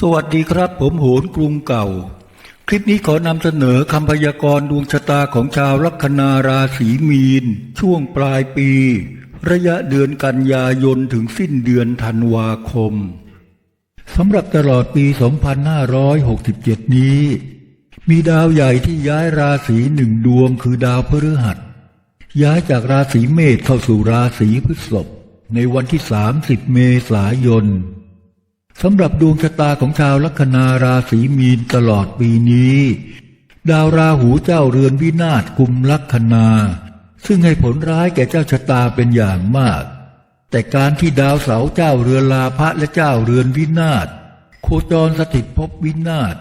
สวัสดีครับ ผมโหนกรุงเก่า คลิปนี้ขอนำเสนอคำพยากรณ์ดวงชะตาของชาวลัคนาราศีมีน ช่วงปลายปี ระยะเดือนกันยายนถึงสิ้นเดือนธันวาคมสำหรับตลอดปี 2567 นี้ มีดาวใหญ่ที่ย้ายราศีหนึ่งดวงคือดาวพฤหัส ย้ายจากราศีเมษเข้าสู่ราศีพฤษภในวันที่ 30 เมษายน สำหรับดวงชะตาของชาวลัคนาราศีมีนตลอดปีนี้ ดาวราหูเจ้าเรือนวินาศกุมลัคนา ซึ่งให้ผลร้ายแก่เจ้าชะตาเป็นอย่างมาก แต่การที่ดาวเสาร์เจ้าเรือนลาภะและเจ้าเรือนวินาศโคจรสถิตภพวินาศ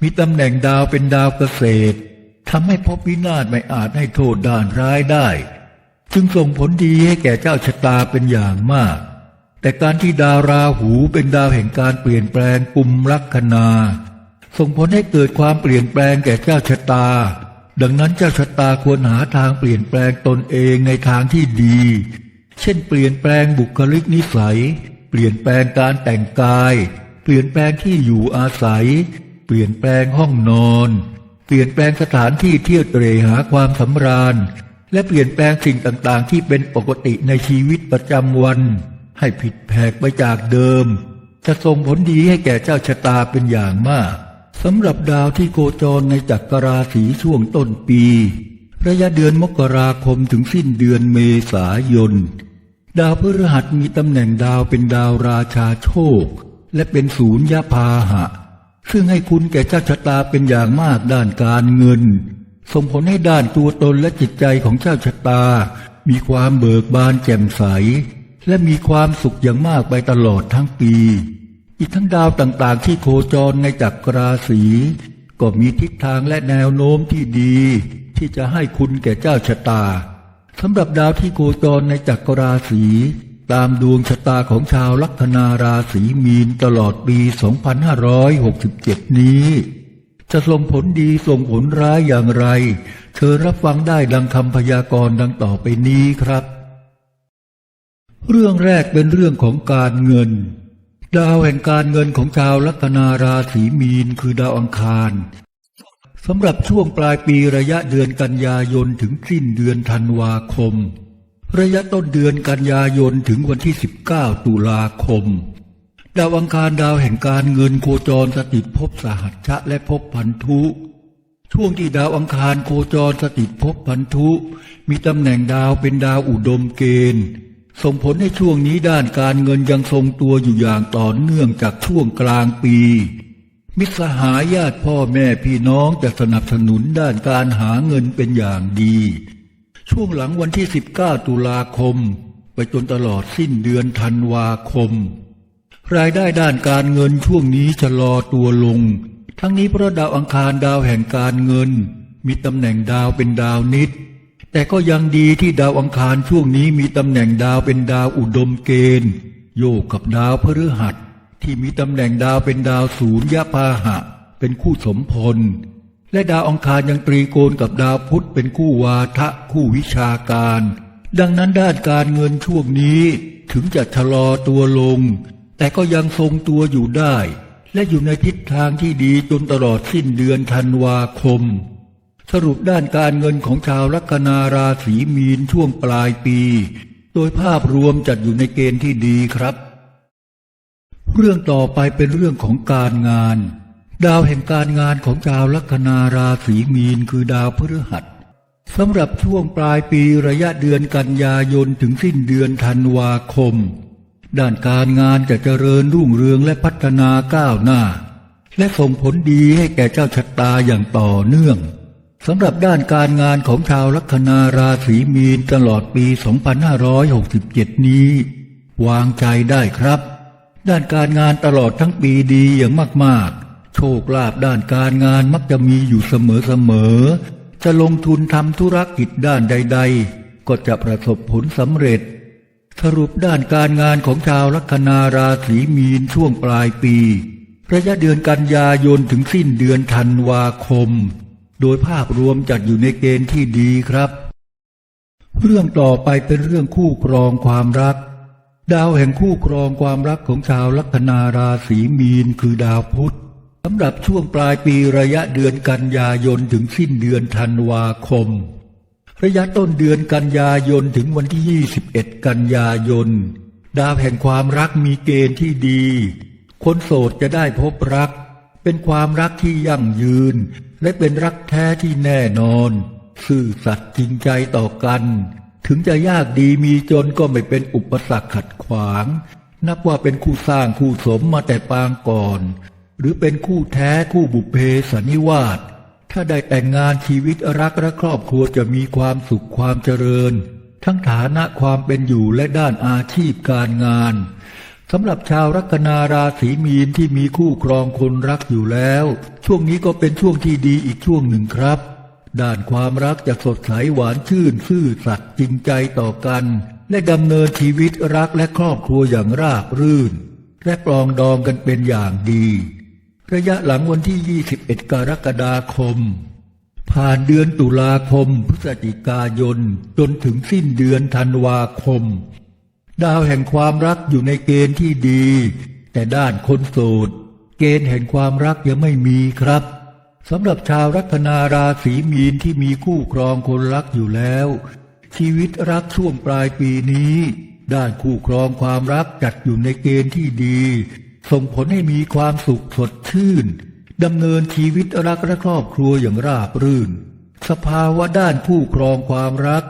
มีตำแหน่งดาวเป็นดาวเกษตรทำให้ภพวินาศไม่อาจให้โทษด้านร้ายได้ จึงส่งผลดีให้แก่เจ้าชะตาเป็นอย่างมาก แต่การที่ดาวราหูเป็นดาวแห่งการเปลี่ยนแปลงปุ่มลัคนา ส่งผลให้เกิดความเปลี่ยนแปลงแก่เจ้าชะตา ดังนั้นเจ้าชะตาควรหาทางเปลี่ยนแปลงตนเองในทางที่ดี เช่น เปลี่ยนแปลงบุคลิกนิสัย เปลี่ยนแปลงการแต่งกาย เปลี่ยนแปลงที่อยู่อาศัย เปลี่ยนแปลงห้องนอน เปลี่ยนแปลงสถานที่เที่ยวเตรหาความสำราญ และเปลี่ยนแปลงสิ่งต่างๆ ที่เป็นปกติในชีวิตประจำวัน ให้ผิดแผกไปจากเดิม จะส่งผลดีให้แก่เจ้าชะตาเป็นอย่างมากสำหรับดาวที่โคจรในจักรราศีช่วงต้นปี ระยะเดือนมกราคมถึงสิ้นเดือนเมษายน ดาวพฤหัสมีตำแหน่งดาวเป็นดาวราชาโชค และเป็นศูนย์ยพาหะ ซึ่งให้คุณแก่เจ้าชะตาเป็นอย่างมากด้านการเงินส่งผลให้ด้านตัวตนและจิตใจของเจ้าชะตา มีความเบิกบานแจ่มใส และมีความสุขอย่างมากไปตลอดทั้งปี อีกทั้งดาวต่างๆ ที่โคจรในจักรราศีก็มีทิศทางและแนวโน้มที่ดี ที่จะให้คุณแก่เจ้าชะตาสำหรับดาวที่โคจรในจักรราศีตามดวงชะตาของชาวลัคนาราศีมีนตลอดปี 2567 นี้ จะส่งผลดีส่งผลร้ายอย่างไรเชิญรับฟังได้ดังคำพยากรณ์ดังต่อไปนี้ครับ เรื่องแรกเป็นเรื่องของการเงิน ดาวแห่งการเงินของชาวลัคนาราศีมีนคือดาวอังคารสำหรับช่วงปลายปีระยะเดือนกันยายนถึงสิ้นเดือนธันวาคม ระยะต้นเดือนกันยายนถึงวันที่ 19 ตุลาคม ดาวอังคารดาวแห่งการเงินโคจรสถิตภพสหัชชะและภพพันธุ ช่วงที่ดาวอังคารโคจรสถิตภพพันธุ มีตำแหน่งดาวเป็นดาวอุดมเกณฑ์ ส่งผลให้ช่วงนี้ด้านการเงินยังทรงตัวอยู่อย่างต่อเนื่องจากช่วงกลางปี มิตรสหายญาติพ่อแม่พี่น้องจะสนับสนุนด้านการหาเงินเป็นอย่างดี ช่วงหลังวันที่ 19 ตุลาคม ไปจนตลอดสิ้นเดือนธันวาคม รายได้ด้านการเงินช่วงนี้ชะลอตัวลง ทั้งนี้เพราะดาวอังคารดาวแห่งการเงิน มีตำแหน่งดาวเป็นดาวนิด แต่ก็ยังดีที่ดาวอังคารช่วงนี้มีตำแหน่งดาวเป็นดาวอุดมเกณฑ์ โยกกับดาวพฤหัส ที่มีตำแหน่งดาวเป็นดาวศูนย์ยพาหะ เป็นคู่สมพล และดาวอังคารยังตรีโกณกับดาวพุธเป็นคู่วาทะคู่วิชาการ ดังนั้นด้านการเงินช่วงนี้ถึงจะชะลอตัวลง แต่ก็ยังทรงตัวอยู่ได้ และอยู่ในทิศทางที่ดีจนตลอดสิ้นเดือนธันวาคม สรุปด้านการเงินของชาวลัคนาราศีมีนช่วงปลายปี โดยภาพรวมจัดอยู่ในเกณฑ์ที่ดีครับ เรื่องต่อไปเป็นเรื่องของการงาน ดาวแห่งการงานของชาวลัคนาราศีมีนคือดาวพฤหัสสำหรับช่วงปลายปีระยะเดือนกันยายนถึงสิ้นเดือนธันวาคม ด้านการงานจะเจริญรุ่งเรืองและพัฒนาก้าวหน้า และส่งผลดีให้แก่เจ้าชะตาอย่างต่อเนื่อง สำหรับด้านการงานของชาวลัคนาราศีมีนตลอดปี 2567 นี้ วางใจได้ครับ ด้านการงานตลอดทั้งปีดีอย่างมากๆ โชคลาภด้านการงานมักจะมีอยู่เสมอๆ จะลงทุนทำธุรกิจด้านใด ๆ ก็จะประสบผลสำเร็จ สรุปด้านการงานของชาวลัคนาราศีมีนช่วงปลายปี ระยะเดือนกันยายนถึงสิ้นเดือนธันวาคม โดยภาพรวมจัดอยู่ในเกณฑ์ที่ดีครับ เรื่องต่อไปเป็นเรื่องคู่ครองความรัก ดาวแห่งคู่ครองความรักของชาวลัคนาราศีมีนคือดาวพุธสำหรับช่วงปลายปีระยะเดือนกันยายนถึงสิ้นเดือนธันวาคม ระยะต้นเดือนกันยายนถึงวันที่ 21 กันยายน ดาวแห่งความรักมีเกณฑ์ที่ดี คนโสดจะได้พบรัก เป็นความรักที่ยั่งยืน และเป็นรักแท้ที่แน่นอน ซื่อสัตย์จริงใจต่อกัน ถึงจะยากดีมีจนก็ไม่เป็นอุปสรรคขัดขวาง นับว่าเป็นคู่สร้างคู่สมมาแต่ปางก่อน หรือเป็นคู่แท้คู่บุพเพสันนิวาสถ้าได้แต่งงานชีวิตรักและครอบครัวจะมีความสุขความเจริญ ทั้งฐานะความเป็นอยู่และด้านอาชีพการงาน สำหรับชาวลัคนาราศีมีนที่มีคู่ครองคนรักอยู่แล้ว ช่วงนี้ก็เป็นช่วงที่ดีอีกช่วงหนึ่งครับ ด้านความรักจะสดใสหวานชื่นซื่อสัตย์จริงใจต่อกัน และดำเนินชีวิตรักและครอบครัวอย่างราบรื่น และปรองดองกันเป็นอย่างดี ระยะหลังวันที่ 21 กรกฎาคม ผ่านเดือนตุลาคม พฤศจิกายน จนถึงสิ้นเดือนธันวาคม ดาวแห่งความรักอยู่ในเกณฑ์ที่ดี แต่ด้านคนโสดเกณฑ์แห่งความรักยังไม่มีครับสำหรับชาวลัคนาราศีมีนที่มีคู่ครองคนรักอยู่แล้ว ชีวิตรักช่วงปลายปีนี้ ด้านคู่ครองความรักจัดอยู่ในเกณฑ์ที่ดี ส่งผลให้มีความสุขสดชื่นดำเนินชีวิตรักและครอบครัวอย่างราบรื่น สภาวะด้านคู่ครองความรัก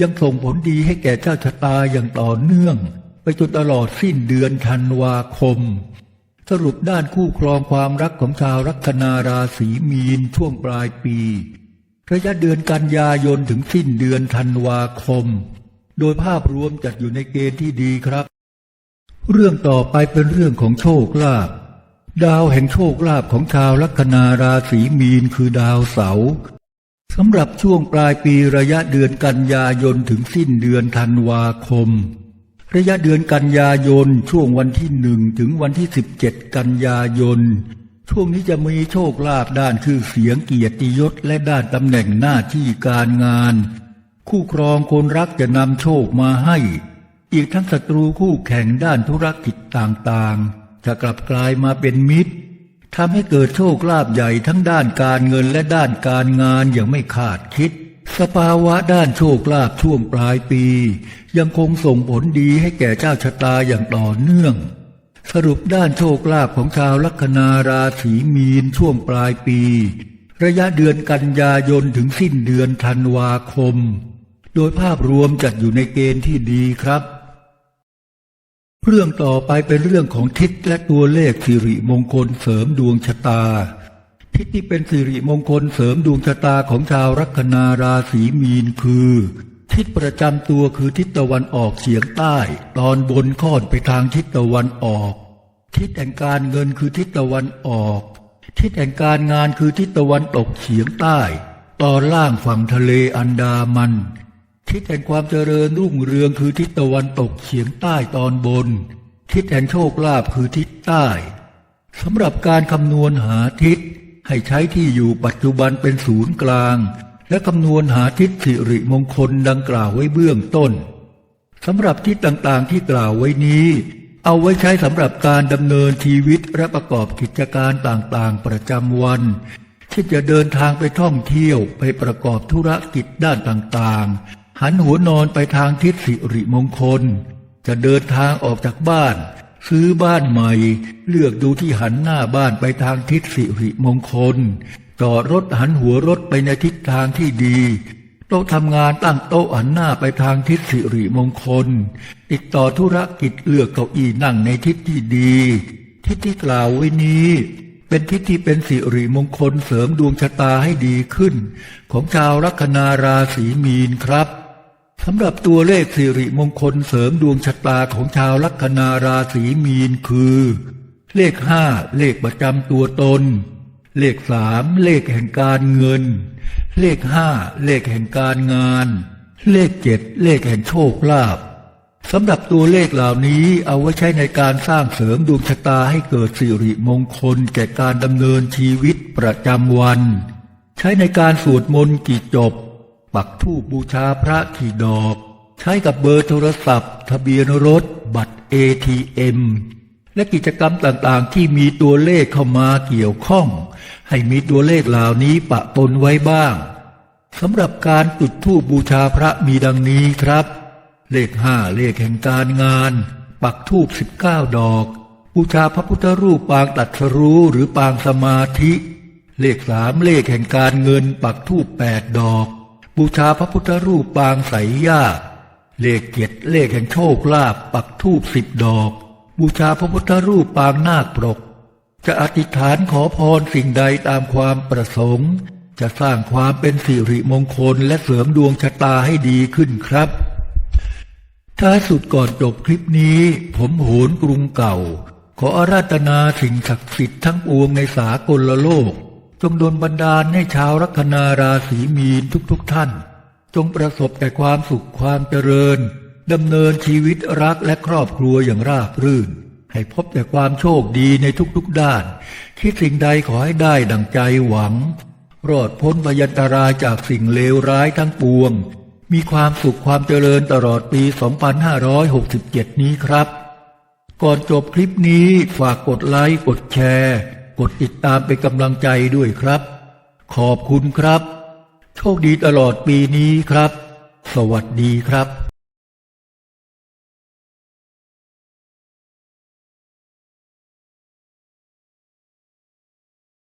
ยังส่งผลดีให้แก่เจ้าชะตาอย่างต่อเนื่อง ไปจนตลอดสิ้นเดือนธันวาคม สรุปด้านคู่ครองความรักของชาวลัคนาราศีมีนช่วงปลายปี ระยะเดือนกันยายนถึงสิ้นเดือนธันวาคม โดยภาพรวมจัดอยู่ในเกณฑ์ที่ดีครับ เรื่องต่อไปเป็นเรื่องของโชคลาภดาวแห่งโชคลาภของชาวลัคนาราศีมีนคือดาวเสาร์ สำหรับช่วงปลายปีระยะเดือนกันยายนถึงสิ้นเดือนธันวาคม ระยะเดือนกันยายนช่วงวันที่หนึ่งถึงวันที่สิบเจ็ดกันยายน ช่วงนี้จะมีโชคลาภด้านคือเสียงเกียรติยศและด้านตำแหน่งหน้าที่การงาน คู่ครองคนรักจะนำโชคมาให้ อีกทั้งศัตรูคู่แข่งด้านธุรกิจต่างๆ จะกลับกลายมาเป็นมิตร ทำให้เกิดโชคลาภใหญ่ทั้งด้านการเงินและด้านการงานอย่างไม่คาดคิด สภาวะด้านโชคลาภช่วงปลายปี ยังคงส่งผลดีให้แก่เจ้าชะตาอย่างต่อเนื่อง สรุปด้านโชคลาภของชาวลัคนาราศีมีนช่วงปลายปี ระยะเดือนกันยายนถึงสิ้นเดือนธันวาคม โดยภาพรวมจัดอยู่ในเกณฑ์ที่ดีครับ เรื่องต่อไปเป็นเรื่องของทิศและตัวเลขสิริมงคลเสริมดวงชะตา ทิศที่เป็นสิริมงคลเสริมดวงชะตาของชาวลัคนาราศีมีนคือ ทิศประจำตัวคือทิศตะวันออกเฉียงใต้ ตอนบนค่อนไปทางทิศตะวันออก ทิศแห่งการเงินคือทิศตะวันออก ทิศแห่งการงานคือทิศตะวันตกเฉียงใต้ ตอนล่างฝั่งทะเลอันดามัน ทิศแห่งความเจริญรุ่งเรืองคือทิศตะวันตกเฉียงใต้ตอนบน ทิศแห่งโชคลาภคือทิศใต้สำหรับการคำนวณหาทิศ ให้ใช้ที่อยู่ปัจจุบันเป็นศูนย์กลาง และคำนวณหาทิศสิริมงคลดังกล่าวไว้เบื้องต้นสำหรับทิศต่างๆที่กล่าวไว้นี้ เอาไว้ใช้สำหรับการดำเนินชีวิตและประกอบกิจการต่างๆประจำวันที่จะเดินทางไปท่องเที่ยวไปประกอบธุรกิจด้านต่างๆ หันหัวนอนไปทางทิศสิริมงคล จะเดินทางออกจากบ้าน ซื้อบ้านใหม่ เลือกดูที่หันหน้าบ้านไปทางทิศสิริมงคล จอดรถหันหัวรถไปในทิศทางที่ดีโต๊ะทำงานตั้งโต๊ะหันหน้าไปทางทิศสิริมงคล ติดต่อธุรกิจเลือกเก้าอี้นั่งในทิศที่ดี ทิศที่กล่าวไว้นี้ เป็นทิศที่เป็นสิริมงคลเสริมดวงชะตาให้ดีขึ้น ของชาวลัคนาราศีมีนครับ สำหรับตัวเลขสิริมงคลเสริมดวงชะตาของชาวลัคนาราศีมีนคือ เลขห้าเลขประจำตัวตน เลขสามเลขแห่งการเงิน เลขห้าเลขแห่งการงาน เลขเจ็ดเลขแห่งโชคลาภสำหรับตัวเลขเหล่านี้เอาไว้ใช้ในการสร้างเสริมดวงชะตาให้เกิดสิริมงคลแก่การดำเนินชีวิตประจำวัน ใช้ในการสวดมนต์กี่จบ ปักธูปบูชาพระกี่ดอก ใช้กับเบอร์โทรศัพท์ ทะเบียนรถ บัตร ATM และกิจกรรมต่างๆ ที่มีตัวเลขเข้ามาเกี่ยวข้อง ให้มีตัวเลขเหล่านี้ปะปนไว้บ้างสำหรับการจุดธูปบูชาพระมีดังนี้ครับ เลขห้าเลขแห่งการงาน ปักธูปสิบเก้าดอก บูชาพระพุทธรูปปางตัดสรู้หรือปางสมาธิ เลขสามเลขแห่งการเงินปักธูปแปดดอก บูชาพระพุทธรูปปางใสญาติเลขเจ็ดเลขแห่งโชคลาภปักธูปสิบดอก บูชาพระพุทธรูปปางนาคปรก จะอธิษฐานขอพรสิ่งใดตามความประสงค์ จะสร้างความเป็นสิริมงคลและเสริมดวงชะตาให้ดีขึ้นครับท้ายสุดก่อนจบคลิปนี้ ผมโหนกรุงเก่า ขออาราธนาสิ่งศักดิ์สิทธิ์ทั้งปวงในสากลโลก จงดลบันดาลให้ชาวลัคนาราศีมีนทุกๆทท่าน จงประสบแต่ความสุขความเจริญดำเนินชีวิตรักและครอบครัวอย่างราบรื่น ให้พบแต่ความโชคดีในทุกๆด้าน คิดสิ่งใดขอให้ได้ดังใจหวัง รอดพ้นพยันตรายจากสิ่งเลวร้ายทั้งปวง มีความสุขความเจริญตลอดปี 2567 นี้ครับ ก่อนจบคลิปนี้ฝากกดไลค์กดแชร์ กดติดตามเป็นกำลังใจด้วยครับ ขอบคุณครับ โชคดีตลอดปีนี้ครับ สวัสดีครับ